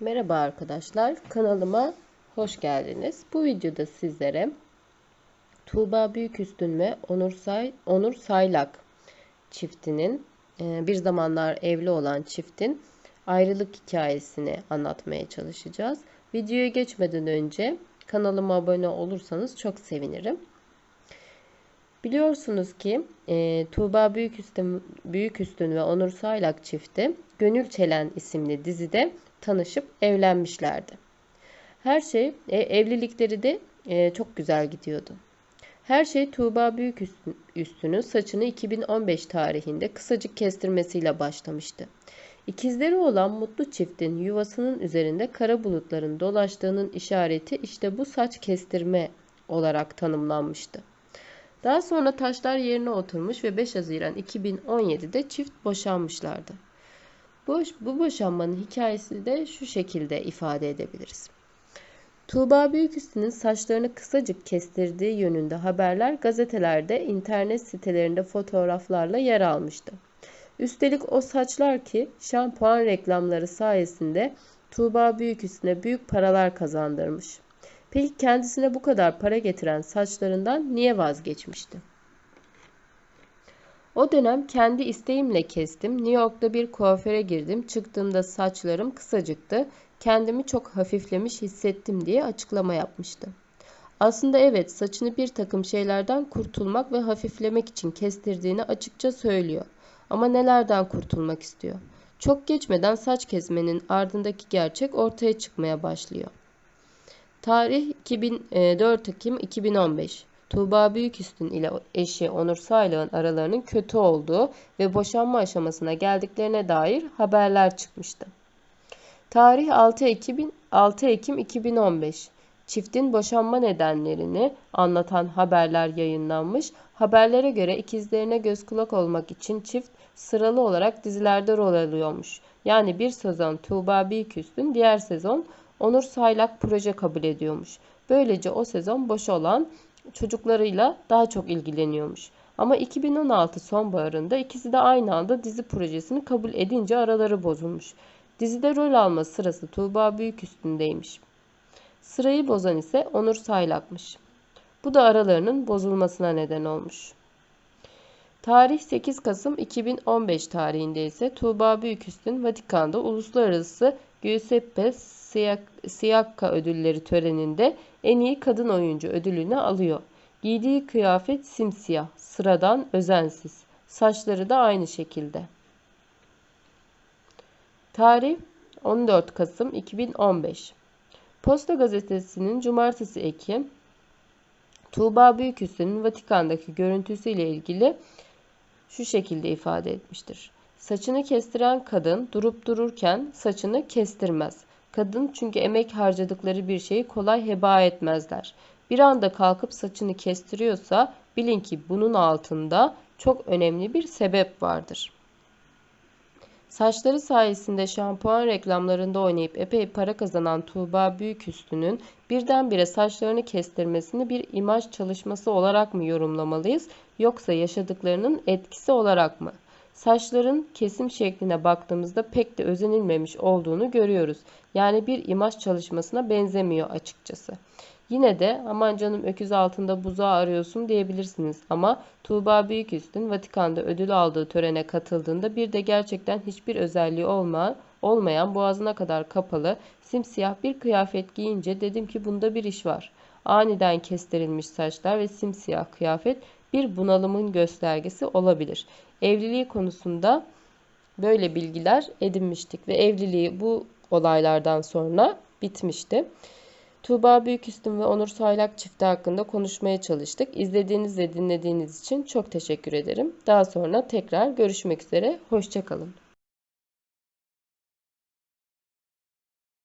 Merhaba arkadaşlar, kanalıma hoş geldiniz. Bu videoda sizlere Tuğba Büyüküstün ve Onur, Say Onur Saylak çiftinin, e, bir zamanlar evli olan çiftin ayrılık hikayesini anlatmaya çalışacağız. Videoya geçmeden önce kanalıma abone olursanız çok sevinirim. Biliyorsunuz ki e, Tuğba Büyüküstün, Büyüküstün ve Onur Saylak çifti Gönül Çelen isimli dizide tanışıp evlenmişlerdi. Her şey e, evlilikleri de e, çok güzel gidiyordu. Her şey Tuğba Büyüküstün'ün saçını 2015 tarihinde kısacık kestirmesiyle başlamıştı. İkizleri olan mutlu çiftin yuvasının üzerinde kara bulutların dolaştığının işareti işte bu saç kestirme olarak tanımlanmıştı. Daha sonra taşlar yerine oturmuş ve 5 Haziran 2017'de çift boşanmışlardı. Bu, bu boşanmanın hikayesini de şu şekilde ifade edebiliriz. Tuğba Büyüküstü'nün saçlarını kısacık kestirdiği yönünde haberler gazetelerde, internet sitelerinde fotoğraflarla yer almıştı. Üstelik o saçlar ki şampuan reklamları sayesinde Tuğba Büyüküstü'ne büyük paralar kazandırmış. Peki kendisine bu kadar para getiren saçlarından niye vazgeçmişti? O dönem kendi isteğimle kestim. New York'ta bir kuaföre girdim. Çıktığımda saçlarım kısacıktı. Kendimi çok hafiflemiş hissettim diye açıklama yapmıştı. Aslında evet saçını bir takım şeylerden kurtulmak ve hafiflemek için kestirdiğini açıkça söylüyor. Ama nelerden kurtulmak istiyor? Çok geçmeden saç kesmenin ardındaki gerçek ortaya çıkmaya başlıyor. Tarih 2004 Ekim 2015. Tuğba Büyüküstün ile eşi Onur Saylık'ın aralarının kötü olduğu ve boşanma aşamasına geldiklerine dair haberler çıkmıştı. Tarih 6 Ekim, 6 Ekim 2015. Çiftin boşanma nedenlerini anlatan haberler yayınlanmış. Haberlere göre ikizlerine göz kulak olmak için çift sıralı olarak dizilerde rol alıyormuş. Yani bir sezon Tuğba Büyüküstün, diğer sezon Onur Saylak proje kabul ediyormuş. Böylece o sezon boş olan çocuklarıyla daha çok ilgileniyormuş. Ama 2016 sonbaharında ikisi de aynı anda dizi projesini kabul edince araları bozulmuş. Dizide rol alma sırası Tuğba Büyük üstündeymiş. Sırayı bozan ise Onur Saylak'mış. Bu da aralarının bozulmasına neden olmuş. Tarih 8 Kasım 2015 tarihinde ise Tuğba Büyüküstün Vatikan'da uluslararası Giuseppe Siacca ödülleri töreninde en iyi kadın oyuncu ödülünü alıyor. Giydiği kıyafet simsiyah, sıradan, özensiz. Saçları da aynı şekilde. Tarih 14 Kasım 2015. Posta gazetesinin cumartesi eki Tuğba Büyüküstü'nün Vatikan'daki görüntüsüyle ilgili şu şekilde ifade etmiştir. Saçını kestiren kadın durup dururken saçını kestirmez. Kadın çünkü emek harcadıkları bir şeyi kolay heba etmezler. Bir anda kalkıp saçını kestiriyorsa bilin ki bunun altında çok önemli bir sebep vardır. Saçları sayesinde şampuan reklamlarında oynayıp epey para kazanan Tuğba Büyüküstü'nün birdenbire saçlarını kestirmesini bir imaj çalışması olarak mı yorumlamalıyız yoksa yaşadıklarının etkisi olarak mı? Saçların kesim şekline baktığımızda pek de özenilmemiş olduğunu görüyoruz. Yani bir imaj çalışmasına benzemiyor açıkçası. Yine de aman canım öküz altında buzağı arıyorsun diyebilirsiniz ama Tuğba Büyüküstün Vatikan'da ödül aldığı törene katıldığında bir de gerçekten hiçbir özelliği olma, olmayan boğazına kadar kapalı simsiyah bir kıyafet giyince dedim ki bunda bir iş var. Aniden kestirilmiş saçlar ve simsiyah kıyafet bir bunalımın göstergesi olabilir. Evliliği konusunda böyle bilgiler edinmiştik ve evliliği bu olaylardan sonra bitmişti. Tuğba Büyüküstün ve Onur Saylak çifti hakkında konuşmaya çalıştık. İzlediğiniz ve dinlediğiniz için çok teşekkür ederim. Daha sonra tekrar görüşmek üzere. Hoşçakalın.